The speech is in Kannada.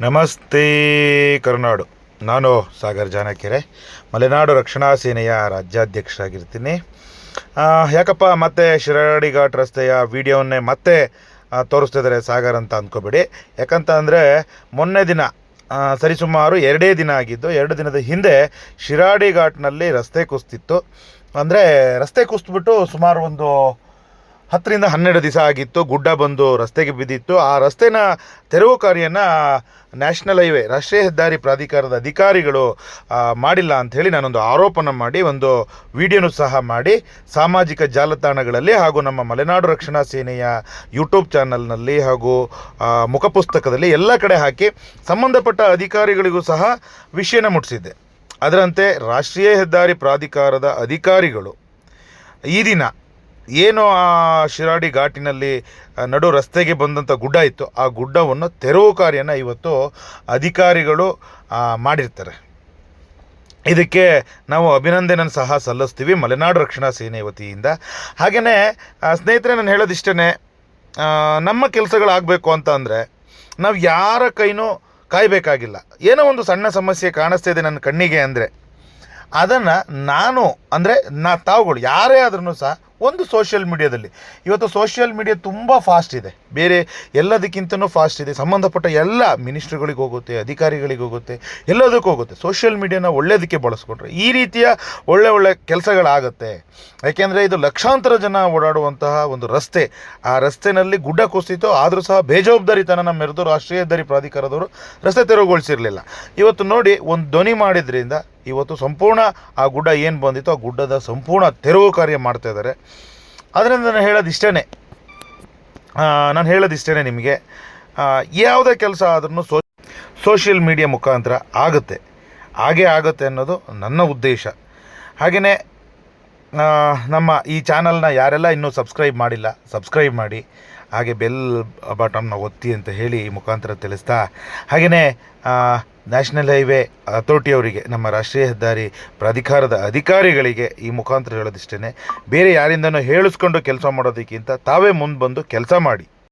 ನಮಸ್ತೆ ಕರುನಾಡು. ನಾನು ಸಾಗರ್ ಜಾನಕೆರೆ, ಮಲೆನಾಡು ರಕ್ಷಣಾ ಸೇನೆಯ ರಾಜ್ಯಾಧ್ಯಕ್ಷರಾಗಿರ್ತೀನಿ. ಯಾಕಪ್ಪ ಮತ್ತೆ ಶಿರಾಡಿ ಘಾಟ್ ರಸ್ತೆಯ ವಿಡಿಯೋವನ್ನೇ ಮತ್ತೆ ತೋರಿಸ್ತಿದ್ದಾರೆ ಸಾಗರ್ ಅಂತ ಅಂದ್ಕೋಬೇಡಿ ಯಾಕಂತ ಅಂದರೆ ಮೊನ್ನೆ ದಿನ ಸರಿಸುಮಾರು ಎರಡೇ ದಿನ ಆಗಿದ್ದು, ಎರಡು ದಿನದ ಹಿಂದೆ ಶಿರಾಡಿ ಘಾಟ್ನಲ್ಲಿ ರಸ್ತೆ ಕುಸ್ತಿತ್ತು. ಅಂದರೆ ರಸ್ತೆ ಕುಸ್ತುಬಿಟ್ಟು ಸುಮಾರು ಒಂದು ಹತ್ತರಿಂದ ಹನ್ನೆರಡು ದಿವಸ ಆಗಿತ್ತು, ಗುಡ್ಡ ಬಂದು ರಸ್ತೆಗೆ ಬಿದ್ದಿತ್ತು. ಆ ರಸ್ತೆನ ತೆರವು ಕಾರ್ಯನ ನ್ಯಾಷನಲ್ ಹೈವೇ, ರಾಷ್ಟ್ರೀಯ ಹೆದ್ದಾರಿ ಪ್ರಾಧಿಕಾರದ ಅಧಿಕಾರಿಗಳು ಮಾಡಿಲ್ಲ ಅಂಥೇಳಿ ನಾನೊಂದು ಆರೋಪನ ಮಾಡಿ, ಒಂದು ವಿಡಿಯೋನು ಸಹ ಮಾಡಿ, ಸಾಮಾಜಿಕ ಜಾಲತಾಣಗಳಲ್ಲಿ ಹಾಗೂ ನಮ್ಮ ಮಲೆನಾಡು ರಕ್ಷಣಾ ಸೇನೆಯ ಯೂಟ್ಯೂಬ್ ಚಾನಲ್ನಲ್ಲಿ ಹಾಗೂ ಮುಖಪುಸ್ತಕದಲ್ಲಿ ಎಲ್ಲ ಕಡೆ ಹಾಕಿ ಸಂಬಂಧಪಟ್ಟ ಅಧಿಕಾರಿಗಳಿಗೂ ಸಹ ವಿಷಯನ ಮುಟ್ಟಿಸಿದ್ದೆ. ಅದರಂತೆ ರಾಷ್ಟ್ರೀಯ ಹೆದ್ದಾರಿ ಪ್ರಾಧಿಕಾರದ ಅಧಿಕಾರಿಗಳು ಈ ದಿನ ಏನು ಆ ಶಿರಾಡಿ ಘಾಟಿನಲ್ಲಿ ನಡು ರಸ್ತೆಗೆ ಬಂದಂಥ ಗುಡ್ಡ ಇತ್ತು. ಆ ಗುಡ್ಡವನ್ನು ತೆರವು ಕಾರ್ಯನ ಇವತ್ತು ಅಧಿಕಾರಿಗಳು ಮಾಡಿರ್ತಾರೆ. ಇದಕ್ಕೆ ನಾವು ಅಭಿನಂದನೆ ಸಹ ಸಲ್ಲಿಸ್ತೀವಿ ಮಲೆನಾಡು ರಕ್ಷಣಾ ಸೇನೆ ವತಿಯಿಂದ. ಹಾಗೆಯೇ ಸ್ನೇಹಿತರೆ, ನಾನು ಹೇಳೋದಿಷ್ಟೇ ನಮ್ಮ ಕೆಲಸಗಳಾಗಬೇಕು ಅಂತ ಅಂದರೆ ನಾವು ಯಾರ ಕೈನೂ ಕಾಯಬೇಕಾಗಿಲ್ಲ. ಏನೋ ಒಂದು ಸಣ್ಣ ಸಮಸ್ಯೆ ಕಾಣಿಸ್ತಾ ನನ್ನ ಕಣ್ಣಿಗೆ ಅಂದರೆ. ಅದನ್ನು ನಾನು, ಅಂದರೆ ನಾ ತಾವುಗಳು, ಯಾರೇ ಆದ್ರೂ ಸಹ ಒಂದು ಸೋಷಿಯಲ್ ಮೀಡಿಯಾದಲ್ಲಿ ಇವತ್ತು ಸೋಷಿಯಲ್ ಮೀಡಿಯಾ ತುಂಬ ಫಾಸ್ಟ್ ಇದೆ. ಬೇರೆ ಎಲ್ಲದಕ್ಕಿಂತನೂ ಫಾಸ್ಟ್ ಇದೆ. ಸಂಬಂಧಪಟ್ಟ ಎಲ್ಲ ಮಿನಿಸ್ಟ್ರುಗಳಿಗೆ ಹೋಗುತ್ತೆ, ಅಧಿಕಾರಿಗಳಿಗೆ ಹೋಗುತ್ತೆ, ಎಲ್ಲದಕ್ಕೂ ಹೋಗುತ್ತೆ. ಸೋಷಿಯಲ್ ಮೀಡಿಯಾನ ಒಳ್ಳೆಯದಕ್ಕೆ ಬಳಸ್ಕೊಂಡ್ರೆ ಈ ರೀತಿಯ ಒಳ್ಳೆ ಒಳ್ಳೆ ಕೆಲಸಗಳಾಗುತ್ತೆ. ಯಾಕೆಂದರೆ ಇದು ಲಕ್ಷಾಂತರ ಜನ ಓಡಾಡುವಂತಹ ಒಂದು ರಸ್ತೆ. ಆ ರಸ್ತೆನಲ್ಲಿ ಗುಡ್ಡ ಕುಸಿತು, ಆದರೂ ಸಹ ಬೇಜವಾಬ್ದಾರಿತನ ಮೆರೆದು ರಾಷ್ಟ್ರೀಯ ಹೆದ್ದಾರಿ ಪ್ರಾಧಿಕಾರದವರು ರಸ್ತೆ ತೆರವುಗೊಳಿಸಿರಲಿಲ್ಲ. ಇವತ್ತು ನೋಡಿ ಒಂದು ಧ್ವನಿ ಮಾಡಿದ್ರಿಂದ ಇವತ್ತು ಸಂಪೂರ್ಣ ಆ ಗುಡ್ಡ ಏನು ಬಂದಿತ್ತು ಆ ಗುಡ್ಡದ ಸಂಪೂರ್ಣ ತೆರವು ಕಾರ್ಯ ಮಾಡ್ತಾ ಇದ್ದಾರೆ. ಅದರಿಂದ ನಾನು ಹೇಳೋದು ಹೇಳೋದಿಷ್ಟೇ ನಾನು ಹೇಳೋದು ಇಷ್ಟೇ ನಿಮಗೆ ಯಾವುದೇ ಕೆಲಸ ಆದ್ರೂ ಸೋ ಸೋಷಿಯಲ್ ಮೀಡಿಯಾ ಮುಖಾಂತರ ಆಗುತ್ತೆ. ಹಾಗೇ ಆಗುತ್ತೆ ಅನ್ನೋದು ನನ್ನ ಉದ್ದೇಶ. ಹಾಗೆಯೇ ನಮ್ಮ ಈ ಚಾನಲ್ನ ಯಾರೆಲ್ಲ ಇನ್ನೂ ಸಬ್ಸ್ಕ್ರೈಬ್ ಮಾಡಿಲ್ಲ ಸಬ್ಸ್ಕ್ರೈಬ್ ಮಾಡಿ. ಹಾಗೆ ಬೆಲ್ ಬಾಟಮ್ನ ಒತ್ತಿ ಅಂತ ಹೇಳಿ ಮುಖಾಂತರ ತಿಳಿಸ್ತಾ ಹಾಗೆಯೇ ನ್ಯಾಷನಲ್ ಹೈವೇ ಅಥಾರಿಟಿಯವರಿಗೆ ನಮ್ಮ ರಾಷ್ಟ್ರೀಯ ಹೆದ್ದಾರಿ ಪ್ರಾಧಿಕಾರದ ಅಧಿಕಾರಿಗಳಿಗೆ ಈ ಮುಖಾಂತರ ಹೇಳೋದಿಷ್ಟೇ ಬೇರೆ ಯಾರಿಂದನೂ ಹೇಳಿಸ್ಕೊಂಡು ಕೆಲಸ ಮಾಡೋದಕ್ಕಿಂತ ತಾವೇ ಮುಂದೆ ಬಂದು ಕೆಲಸ ಮಾಡಿ.